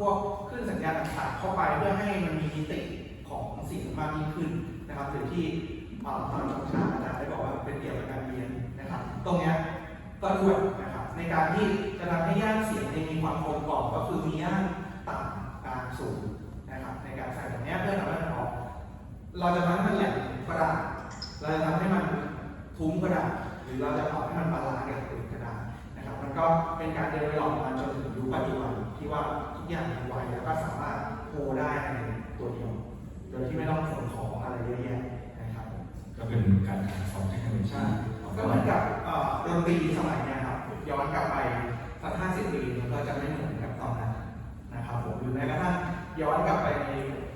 พวกคลื่นสัญญาณต่างๆเข้าไปเพื่อให้มันมีมิติของเสียงมากยิ่งขึ้นนะครับหรือที่เอ่อตอนจบชาอาจารย์ได้บอกว่าเป็นเกี่ยวกับการเรียนนะครับ ตรงนี้ก็ด้วยนะครับในการที่จะทำให้ย่านเสียงมีความกลมกล่อมก็คือมีย่านต่ำกลางสูงนะครับในการใส่แบบนี้เพื่อทำให้มันออก เราจะทำให้มันแหลมกระดาษเราจะทำให้มันทุ้มกระดาษหรือเราจะปรับให้มันบาลานซ์กับอื่นกระดาษนะครับ มันก็เป็นการเดินไปหลอกมาจนถึงยุคปัจจุบัน ที่ว่าทุกอย่างมันไวแล้วก็สามารถโฮได้ในตัวเดียวโดยที่ไม่ต้องขนของอะไรเยอะแยะนะครับก็เป็นการขายของเทคโนโลยีใช่ก็เหมือนกับเอ่อดนตรีสมัยเนี้ยครับย้อนกลับไปสักห้าสิบปีมันก็จะไม่เหมือนกับตอนนั้นนะครับผมหรือแม้กระทั่งย้อนกลับไปใน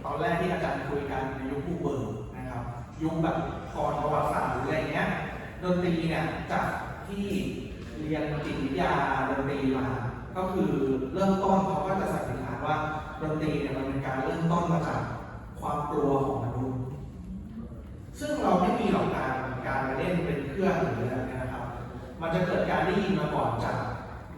ตอนแรกที่อาจารย์คุยกันในยุคผู้เบิร์นะครับ ยุคแบบก่อนประวัติศาสตร์หรืออะไรเงี้ยดนตรีเนี่ยจากที่เรียนจิตวิทยาดนตรีมา ก็คือเริ่มต้นเขาก็จะสันนิษฐานว่าดนตรีเนี่ยมันเป็นการเริ่มต้นมาจากความกลัวของมนุษย์ซึ่งเราไม่มีหลักการการเล่นเป็นเครื่องหรืออะไรนะครับ มันจะเกิดการได้ยินมาก่อนจาก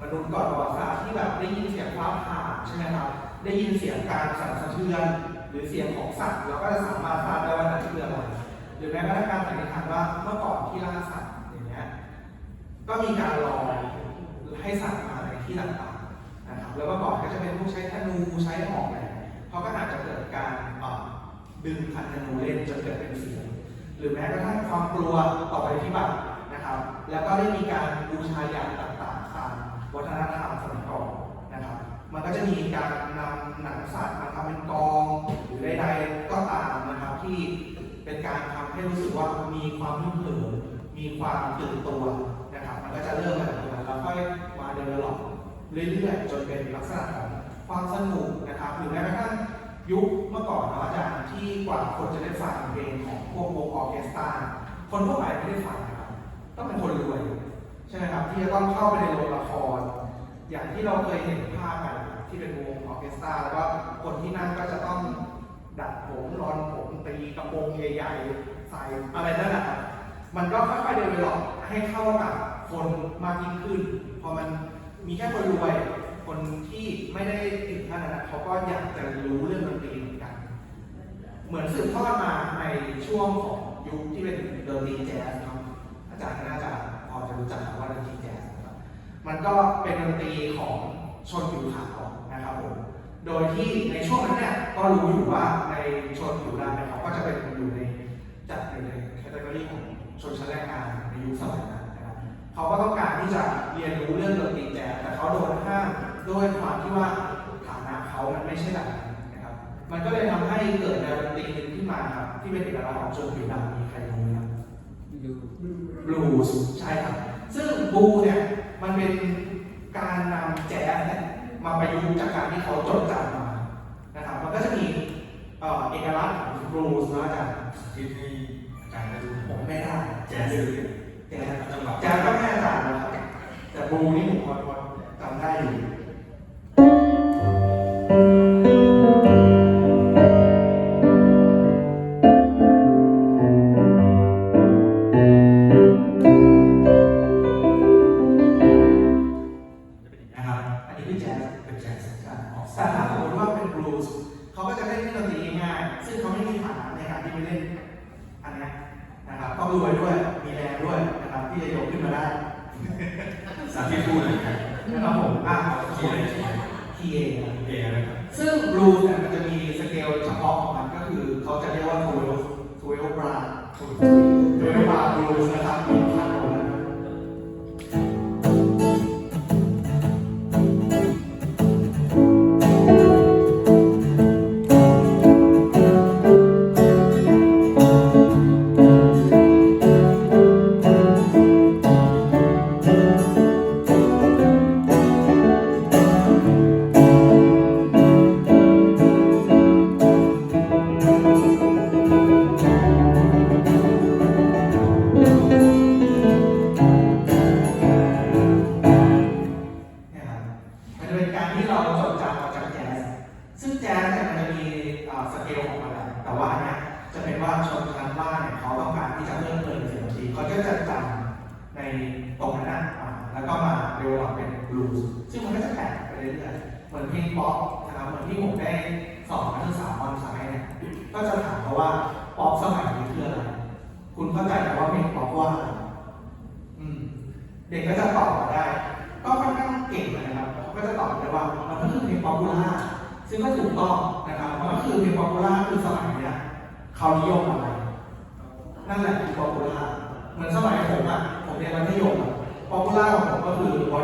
มนุษย์ก่อนประวัติศาสตร์ที่แบบได้ยินเสียงฟ้าผ่าใช่ไหมครับ ได้ยินเสียงการสั่นสะเทือน หรือเสียงของสัตว์เราก็จะสามารถทราบได้ว่านั่นคืออะไรหรือแม้กระทั่งการสันนิษฐานว่าเมื่อก่อนที่ล่าสัตว์อย่างเงี้ยก็มีการรอให้สัตว์มา ที่ต่างๆนะครับแล้วเมื่อก่อนก็จะเป็นผู้ใช้ธนูใช้หอกอะไรเขาก็อาจจะเกิดการดึงคันธนูเล่นจนเกิดเป็นเสียง หรือแม้กระทั่งความกลัวต่อภัยพิบัตินะครับ แล้วก็ได้มีการบูชายันต่างๆตามวัฒนธรรมสมัยก่อนนะครับ มันก็จะมีการนำหนังสัตว์มาทำเป็นกองหรือใดๆก็ตามนะครับที่เป็นการทำให้รู้สึกว่ามีความพึ่งเหิมมีความตื่นตัวนะครับ มันก็จะเริ่มมาจากตรงนั้นแล้วค่อย เรื่อยๆจนเป็นลักษณะของความสนุกนะครับหรือแม้กระทั่งยุคเมื่อก่อนเนาะอาจารย์ที่กว่าคนจะได้ฟังเพลงของพวกวงออเคสตราคนทั่วไปไม่ได้ฟังนะครับต้องเป็นคนรวยใช่ไหมครับที่จะต้องเข้าไปในโรงละคร อย่างที่เราเคยเห็นภาพกันที่เป็นวงออเคสตราแล้วก็คนที่นั่งก็จะต้องดัดผมรอนผมตีกระโปรงใหญ่ๆใส่อะไรนั่นแหละมันก็ค่อยๆเดินไปหลอกให้เข้ากับคนมากยิ่งขึ้นพอมัน มีแค่คนรวย คนที่ไม่ได้ถึงขนาดนั้นเขาก็อยากจะรู้เรื่องดนตรีเหมือนกัน เหมือนสืบทอดมาในช่วงของยุคที่เป็นดนตรีแจ๊สครับอาจารย์ก็น่าจะพอจะรู้จักว่าดนตรีแจ๊สนะครับ มันก็เป็นดนตรีของชนผิวขาวนะครับผม โดยที่ในช่วงนั้นเนี่ยก็รู้อยู่ว่าในชนผิวดำเนี่ยเขาก็จะเป็นอยู่ในจัดอยู่ในแคตตากรีของชนชั้นแรงงานในยุคสมัยนั้นนะ เขาก็ต้องการที่จะเรียนรู้เรื่องดนตรีแจ๊สแต่เขาโดนห้ามด้วยความที่ว่าฐานะเขามันไม่ใช่แบบนั้นนะครับ มันก็เลยทำให้เกิดแนวดนตรีหนึ่งขึ้นมาครับที่เป็นเอกลักษณ์ของชนผิวดำมีใครรู้ไหมครับบลูส์ใช่ครับ ซึ่งบลูเนี่ยมันเป็นการนำแจ๊สเนี่ยมาประยุกต์จากการที่เขาจดจำมานะครับ มันก็จะมีเอ่อเอกลักษณ์ของบลูส์นะอาจารย์ที่ให้อาจารย์ได้ดูผมไม่ได้แจ๊สเลยแจ๊สจังหวะ แจ๊สก็แค่อาจารย์นะครับแต่บลูนี่ผมพอพอจำได้อยู่นะครับอันนี้คือแจ๊สเป็นแจ๊สครับแต่ถ้าสมมติว่าเป็นบลูส์เขาก็จะเล่นที่ดนตรีง่ายซึ่งเขาไม่มีฐานะในการที่ไปเล่นอันนี้นะครับต้องรวยด้วยมีแรงด้วย ครับที่จะยกขึ้นมาได้ สาธิตพูดนะครับนะครัผมอะเขียนทีเอเอนะครับซึ่งรูเนี่ยมันจะมีสเกลเฉพาะของมันก็คือเขาจะเรียกว่า 12 12 b r a 12 จะจำในตรงนั้นนะอ่าแล้วก็มาเรียกว่าเป็นบลูส์ซึ่งมันก็จะแตกไปเรื่อยๆเหมือนเพลงป๊อปนะครับเหมือนที่ผมได้สอนนักศึกษาออนไซต์เนี่ยก็จะถามเขาว่าป๊อปสมัยนี้คืออะไรคุณเข้าใจไหมว่าเพลงป๊อปว่าอะไรอืมเด็กก็จะตอบมาได้ ก็ค่อนข้างเก่งนะครับเขาก็จะตอบได้ว่ามันก็คือเพลงป๊อปปูล่าซึ่งก็ถูกต้องนะครับมันก็คือเพลงป๊อปปูล่าคือสมัยเนี้ยเขานิยมอะไรนั่นแหละคือป๊อปปูล่า เหมือนสมัยผมอะ ผมเรียนมัธยมอะป๊อปปูล่าของผมก็คือบอ